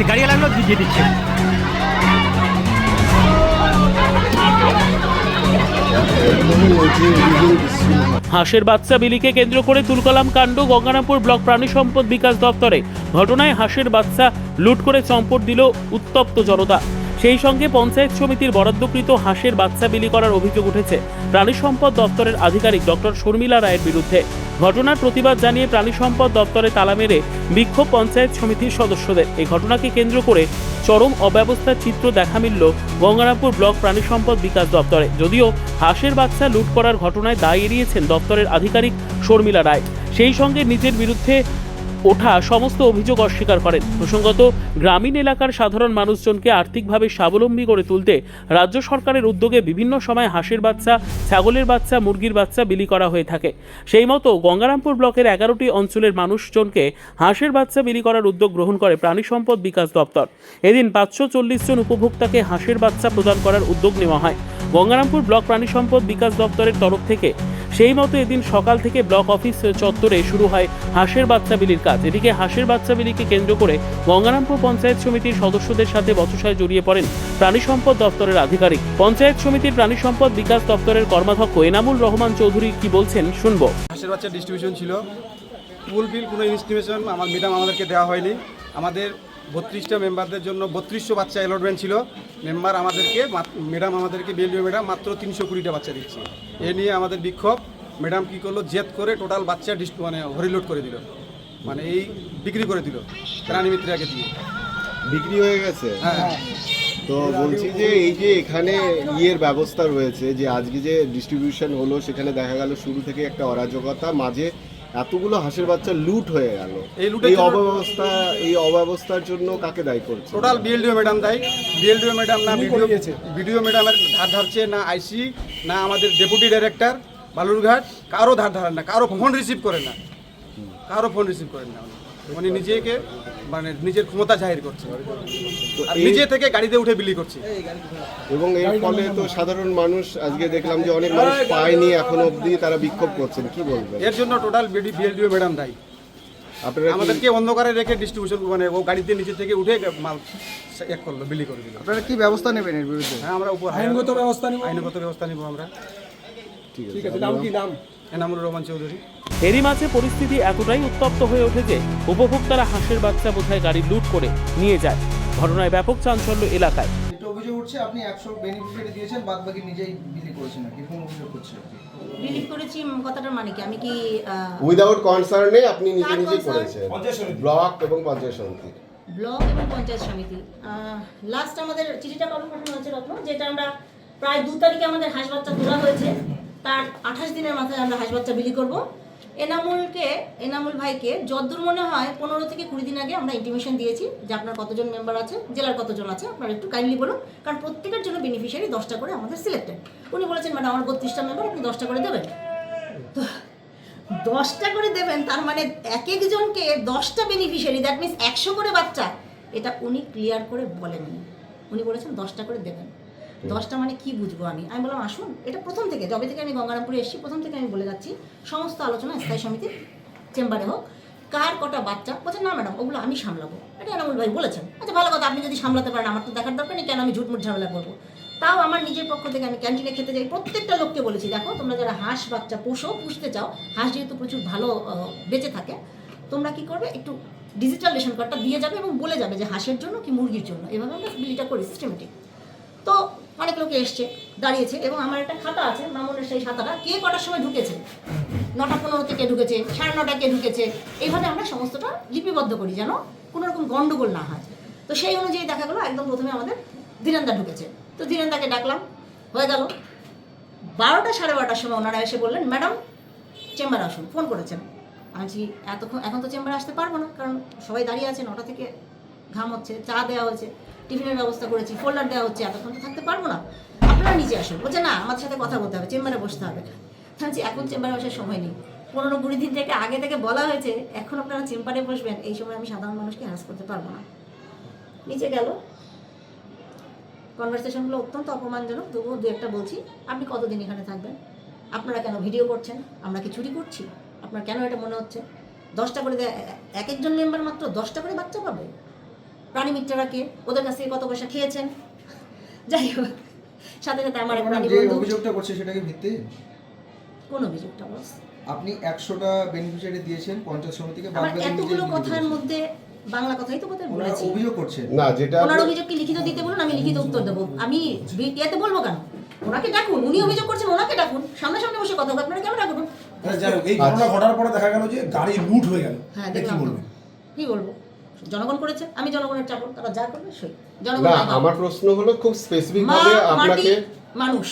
দিচ্ছে, গাড়ি আলানো দিয়ে দিচ্ছে। হাঁসের বাচ্চা বিলিকে কেন্দ্র করে তুলকালাম কাণ্ড, গঙ্গারামপুর ব্লক প্রাণী সম্পদ বিকাশ দপ্তরে। ঘটনায় হাঁসের বাচ্চা লুট করে চম্পট দিল উত্তপ্ত জনতা। সেই সঙ্গে পঞ্চায়েত সমিতির বরাদ্দকৃত হাঁসের বাচ্চা বিলি করার অভিযোগ উঠেছে প্রাণী সম্পদ দপ্তরের আধিকারিক ডক্টর শর্মিলা রায়ের বিরুদ্ধে। ঘটনার প্রতিবাদ জানিয়ে প্রাণী সম্পদ দপ্তরে তালা মেরে বিক্ষোভ পঞ্চায়েত সমিতির সদস্যদের। এই ঘটনাকে কেন্দ্র করে চরম অব্যবস্থার চিত্র দেখা মিলল গঙ্গারামপুর ব্লক প্রাণী সম্পদ বিকাশ দপ্তরে। যদিও হাঁসের বাচ্চা লুট করার ঘটনায় দায় এড়িয়েছেন দপ্তরের আধিকারিক শর্মিলা রায়। সেই সঙ্গে নিজের বিরুদ্ধে ওঠা সমস্ত অভিযোগ অস্বীকার করেন। প্রসঙ্গত, গ্রামীণ এলাকার সাধারণ মানুষজনকে আর্থিকভাবে স্বাবলম্বী করে তুলতে রাজ্য সরকারের উদ্যোগে বিভিন্ন সময় হাঁসের বাচ্চা, ছাগলের বাচ্চা, মুরগির বাচ্চা বিলি করা হয়ে থাকে। সেই মতো গঙ্গারামপুর ব্লকের এগারোটি অঞ্চলের মানুষজনকে হাঁসের বাচ্চা বিলি করার উদ্যোগ গ্রহণ করে প্রাণী সম্পদ বিকাশ দপ্তর। এদিন পাঁচশো চল্লিশ জন উপভোক্তাকে হাঁসের বাচ্চা প্রদান করার উদ্যোগ নেওয়া হয়। গঙ্গারামপুর ব্লক প্রাণী সম্পদ বিকাশ দপ্তরের তরফ থেকে সেই মতো এদিন সকাল থেকে ব্লক অফিস চত্বরে শুরু হয় হাঁসের বাচ্চা বিলির কাজ। এদিকে হাঁসের বাচ্চা বিলিকে কেন্দ্র করে গঙ্গারামপুর পঞ্চায়েত সমিতির সদস্যদের সাথে বচসায় জড়িয়ে পড়েন প্রাণী সম্পদ দপ্তরের আধিকারিক। পঞ্চায়েত সমিতির প্রাণী সম্পদ বিকাশ দপ্তরের কর্মাধ্যক্ষ এনামুল রহমান চৌধুরী কি বলছেন শুনব। হাঁসের বাচ্চা ডিস্ট্রিবিউশন ছিল। ফুলফিল কোনো ইনস্টিমেশন আমার ম্যাডাম আমাদেরকে দেওয়া হয়নি। আমাদের বত্রিশটা মেম্বারদের জন্য বত্রিশশো বাচ্চা অ্যালটমেন্ট ছিল। মেম্বার আমাদেরকে ম্যাডাম আমাদেরকে বিএলডিও ম্যাডাম মাত্র তিনশো কুড়িটা বাচ্চা দিচ্ছে। এ নিয়ে আমাদের বিক্ষোভ। ম্যাডাম কী করল? জেদ করে টোটাল বাচ্চা ডিস্ট মানে হরিলোড করে দিল। মানে এই বিক্রি করে দিল প্রাণী মিত্রাকে দিয়ে। বিক্রি হয়ে গেছে? হ্যাঁ। তো বলছি যে এই যে এখানে ইয়ের ব্যবস্থা রয়েছে যে আজকে যে ডিস্ট্রিবিউশন হলো সেখানে দেখা গেল শুরু থেকে একটা অরাজকতা মাঝে এতগুলো হাঁসের বাচ্চা লুট হয়ে গেল। এই অব্যবস্থা এই অব্যবস্থার জন্য কাকে দায়ী করছে? টোটাল বিএলডিও ম্যাডাম দায়ী। বিএলডিও ম্যাডাম না ভিডিও ভিডিও ম্যাডামের ধার ধারছে না আইসি না আমাদের ডেপুটি ডাইরেক্টর বালুরঘাট। কারও ধার ধারেন না কারও ফোন রিসিভ করে না। কারও ফোন রিসিভ করেন না। উনি। নিজেকে মানে নিজের ক্ষমতা জাহির করছে আর নিজে থেকে গাড়িতে উঠে বিলি করছে। এবং এর ফলে তো সাধারণ মানুষ আজকে দেখলাম যে অনেক মানুষ পায়নি এখনও অবধি তারা বিক্ষোভ করছেন। কি বলবেন? এর জন্য টোটাল বিডি বিএলডিও ম্যাডাম দায়ী। আপনারা আমাদেরকে অন্ধকারে রেখে ডিস্ট্রিবিউশন মানে ও গাড়িতে নিচে থেকে উঠে মাল এক করল বিলি করে দিল। আপনারা কি ব্যবস্থা নেবেন এর বিরুদ্ধে? হ্যাঁ আমরা উপর আইনগত ব্যবস্থা নিব। আইনগত ব্যবস্থা নিব আমরা। ঠিক আছে আপনারা- এনামুর রহমান চৌধুরী। এরই মাঝে পরিস্থিতি এতটাই উত্তপ্ত হয়ে ওঠে যে উপভোক্তারা হাঁসের বাচ্চা বোধহয় গাড়ি লুট করে নিয়ে যায়। ঘটনায় ব্যাপক চাঞ্চল্য এলাকায়। অভিযোগ উঠছে আপনি একশো বেনিফিশিয়ারি দিয়েছেন বাদ বাকি নিজেই বিলি করেছেন নাকি? এরকম অভিযোগ করছে করেছি কথাটার মানে কি? আমি কি আহ, উইদাউট কনসার্নে আপনি নিজে কার concern? করেছেন। ব্লক এবং পঞ্চায়েত সমিতি। ব্লক এবং পঞ্চায়েত সমিতি। লাস্ট আমাদের চিঠিটা কবে পাঠানো হয়েছে রত্ন? যেটা আমরা প্রায় দু তারিখে আমাদের হাঁস বাচ্চা তোলা হয়েছে। তার আঠাশ দিনের মাথায় আমরা হাঁস বাচ্চা বিলি করব। এনামুলকে, এনামুল ভাইকে যদ্দূর মনে হয় পনেরো থেকে কুড়ি দিন আগে আমরা ইন্টিমেশন দিয়েছি যে আপনার কতজন মেম্বার আছে, জেলার কতজন আছে, আপনারা একটু কাইন্ডলি বলুন। কারণ প্রত্যেকের জন্য বেনিফিশিয়ারি দশটা করে আমাদের সিলেক্টেড উনি বলেছেন ম্যাডাম আমার বত্রিশটা মেম্বার আপনি দশটা করে দেবেন। তো দশটা করে দেবেন, তার মানে এক একজনকে দশটা বেনিফিশিয়ারি দ্যাট মিনস একশো করে বাচ্চা। এটা উনি ক্লিয়ার করে বলেননি। উনি বলেছেন দশটা করে দেবেন। দশটা মানে কি বুঝব আমি? আমি বললাম, আসুন, এটা প্রথম থেকে, যবে থেকে আমি গঙ্গারামপুরে এসেছি, প্রথম থেকে আমি বলে যাচ্ছি, সমস্ত আলোচনা স্থায়ী সমিতির চেম্বারে হোক, কার কটা বাচ্চা? বলছেন না, ম্যাডাম, ওগুলো আমি সামলাবো। এটা এনামুল ভাই বলেছেন। আচ্ছা ভালো কথা, আপনি যদি সামলাতে পারেন, আমার তো দেখার দরকার নেই, কেন আমি ঝুটমুট ঝামেলা করব? তাও আমার নিজের পক্ষ থেকে আমি ক্যান্টিনে খেতে যাই, প্রত্যেকটা লোককে বলেছি, দেখো, তোমরা যারা হাঁস বাচ্চা পোষো, পুষতে চাও, হাঁস যেহেতু প্রচুর ভালো বেঁচে থাকে, তোমরা কি করবে? একটু ডিজিটাল রেশন কার্ডটা দিয়ে যাবে এবং বলে যাবে যে হাঁসের জন্য কি মুরগির জন্য। এভাবে আমরা বিলিটা করি সিস্টেমেটিক লোকে এসছে, দাঁড়িয়েছে এবং আমার একটা খাতা আছে, মামুনের সেই খাতাটা। কে কটার সময় ঢুকেছে? নটা পনেরোতে কে ঢুকেছে? সাড়ে নটায় কে ঢুকেছে? এইভাবে আমরা সমস্তটা লিপিবদ্ধ করি যেন কোনো রকম গন্ডগোল না হয়। তো সেই অনুযায়ী দেখা গেলো, একদম প্রথমে আমাদের ধীরেন্দা ঢুকেছে। তো ধীরেন্দাকে ডাকলাম, হয়ে গেল। বারোটা সাড়ে বারোটার সময় ওনারা এসে বললেন, ম্যাডাম, চেম্বারে আসুন। ফোন করেছেন। আমি এতক্ষণ, এখন তো চেম্বারে আসতে পারব না, কারণ সবাই দাঁড়িয়ে আছে, নটা থেকে ঘাম হচ্ছে, চা দেওয়া হয়েছে। টিফিনের ব্যবস্থা করেছি ফোল্ডার দেওয়া হচ্ছে এতক্ষণ থাকতে পারব না। আপনারা নিচে আসুন। বলছে না আমাদের সাথে কথা বলতে হবে চেম্বারে বসতে হবে। বলছি, এখন চেম্বারে বসার সময় নেই। পনেরো কুড়ি দিন থেকে আগে থেকে বলা হয়েছে এখন আপনারা চেম্বারে বসবেন। এই সময় আমি সাধারণ মানুষকে হ্যারাস করতে পারব না। নিচে গেল। কনভারসেশনগুলো অত্যন্ত অপমানজনক। তবুও দু একটা বলছি আপনি কতদিন এখানে থাকবেন? আপনারা কেন ভিডিও করছেন? আমরা কি চুরি করছি? আপনার কেন এটা মনে হচ্ছে? দশটা করে এক একজন মেম্বার মাত্র দশটা করে বাচ্চা পাবে? প্রাণী মিত্ররা কে? ওদের কাছ থেকে কত পয়সা খেয়েছেন? যাই হোক সাথে সাথে আমার প্রাণী বন্ধু। অভিযোগটা করছে সেটা কি ভিত্তি? কোন অভিযোগটা বস আপনি একশোটা বেনিফিশিয়ারি দিয়েছেন পঞ্চায়েত সমিতিকে নিজেই এতগুলো কথার মধ্যে বাংলা কথাই তো কথা বলেছি? অভিযোগ করছেন। না যেটা ওনার অভিযোগ কি লিখিত দিতে বলুন আমি লিখিত উত্তর দেবো। আমি ইয়েতে বলব কেন? ওনাকে ডাকুন উনি অভিযোগ করছেন ওনাকে ডাকুন। সামনাসামনি বসে কথা বলবেন আপনারা কেমন ডাকুন? আচ্ছা, এই ঘটনা ঘটার পরে দেখা গেল যে গাড়ি লুট হয়ে গেল। হ্যাঁ কি বলবেন? কি বলব? জনগণ করেছে আমি জনগণের চাকর তারা যা করবে সই। জনগণ। আমার প্রশ্ন হলো খুব স্পেসিফিক ভাবে আপনাকে মানুষ।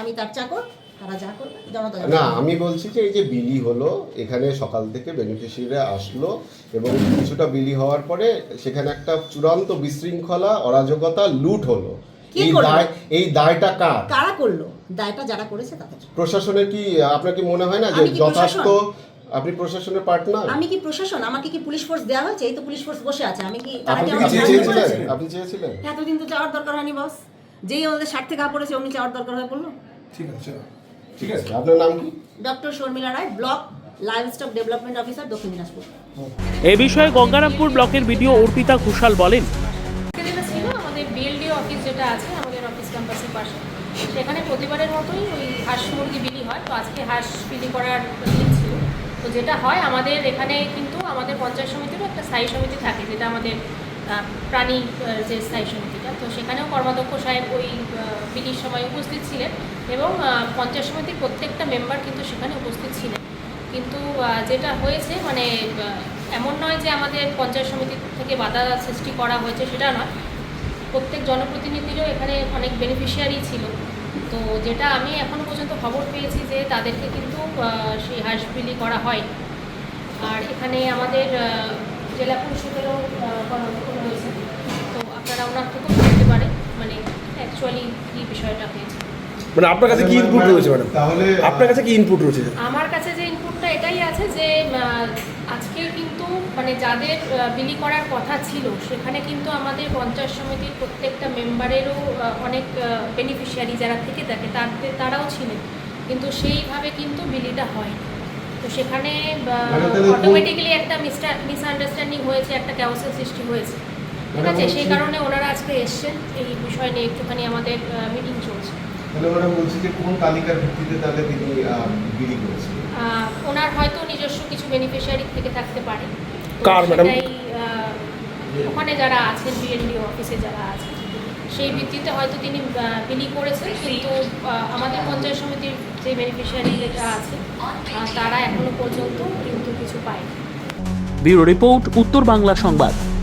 আমি তার চাকর তারা যা করবে জনতা না আমি বলছি যে এই যে বিলি হলো এখানে সকাল থেকে বেনিফিশিয়ারিরা আসলো এবং কিছুটা বিলি হওয়ার পরে সেখানে একটা চূড়ান্ত বিশৃঙ্খলা অরাজকতা লুট হলো। এই দায় এই দায়টা কার? কারা করল? দায়টা যারা করেছে তাদের। প্রশাসনের কি আপনার কি মনে হয় না যে প্রশাসন? আপনি প্রশাসনের পার্ট না আমি কি প্রশাসন? আমাকে কি পুলিশ ফোর্স দেওয়া হয়েছে? এই তো পুলিশ ফোর্স বসে আছে। আমি কি আপনি চেয়েছিলেন? আপনি চেয়েছিলেন? এতদিন তো চাওয়ার দরকার হয়নি বস যেই আমাদের স্বার্থে গা পড়েছে অমনি চাওয়ার দরকার হয়ে পড়ল। ঠিক আছে ঠিক আছে আপনার নাম কি? Doctor Sharmila Roy block livestock development officer Dakshin Dinajpur. এ বিষয়ে গঙ্গারামপুর ব্লকের ভিডিও অর্পিতা ঘোষাল বলেন। যেটা ছিল আমাদের বিএলডিও অফিস যেটা আছে আমাদের অফিস ক্যাম্পাসের পাশে। সেখানে প্রতিবারের মতোই ওই হাঁস মুরগি বিলি হয়। তো আজকে হাঁস বিলি করার তো যেটা হয়, আমাদের এখানে কিন্তু আমাদের পঞ্চায়েত সমিতিরও একটা স্থায়ী সমিতি থাকে, যেটা আমাদের প্রাণী যে স্থায়ী সমিতিটা। তো সেখানেও কর্মাধ্যক্ষ সাহেব ওই বিলির সময় উপস্থিত ছিলেন এবং পঞ্চায়েত সমিতির প্রত্যেকটা মেম্বার কিন্তু সেখানে উপস্থিত ছিলেন। কিন্তু যেটা হয়েছে মানে এমন নয় যে আমাদের পঞ্চায়েত সমিতি থেকে বাধা সৃষ্টি করা হয়েছে, সেটা নয়। প্রত্যেক জনপ্রতিনিধিরও এখানে অনেক বেনিফিশিয়ারি ছিল। তো যেটা আমি এখনও পর্যন্ত খবর পেয়েছি যে তাদেরকে কিন্তু সেই হাঁস বিলি করা হয় আর এখানে আমাদের জেলা পরিষদেরও কর্মরত রয়েছে। তো আপনারা ওনার থেকেও বলতে পারেন মানে অ্যাকচুয়ালি কী বিষয়টা হয়েছে। মানে আপনার কাছে কি ইনপুট রয়েছে ম্যাডাম? তাহলে আপনার কাছে কি ইনপুট রয়েছে? আমার কাছে যে ইনপুটটা এটাই আছে যে আজকে কিন্তু মানে যাদের বিলি করার কথা ছিল সেখানে কিন্তু আমাদের পঞ্চায়েত সমিতির প্রত্যেকটা মেম্বারেরও অনেক বেনিফিশিয়ারি যারা থেকে থাকে তাদের তারাও ছিলেন। কিন্তু সেইভাবে কিন্তু বিলিটা হয় তো সেখানে অটোমেটিক্যালি একটা মিসআন্ডারস্ট্যান্ডিং হয়েছে একটা ক্যাওসের সৃষ্টি হয়েছে। ঠিক আছে? সেই কারণে ওনারা আজকে এসছেন এই বিষয় নিয়ে একটুখানি আমাদের মিটিং চলছে। তাহলে ওরা বলছে যে কোন তালিকার ভিত্তিতে তাহলে তিনি আহ, বিলি করেছেন ওনার হয়তো নিজস্ব কিছু বেনিফিশিয়ারি থেকে থাকতে পারে। কার ম্যাডাম? ওখানে যারা আছেন বিএনডিও অফিসে যারা আছেন সেই ভিত্তিতে হয়তো তিনি বিলি করেছেন। কিন্তু আহ, আমাদের পঞ্চায়েত সমিতির যে বেনিফিশিয়ারি যেটা আছে আহ, তারা এখনও পর্যন্ত কিন্তু কিছু পায়নি। ব্যুরো রিপোর্ট উত্তর বাংলা সংবাদ।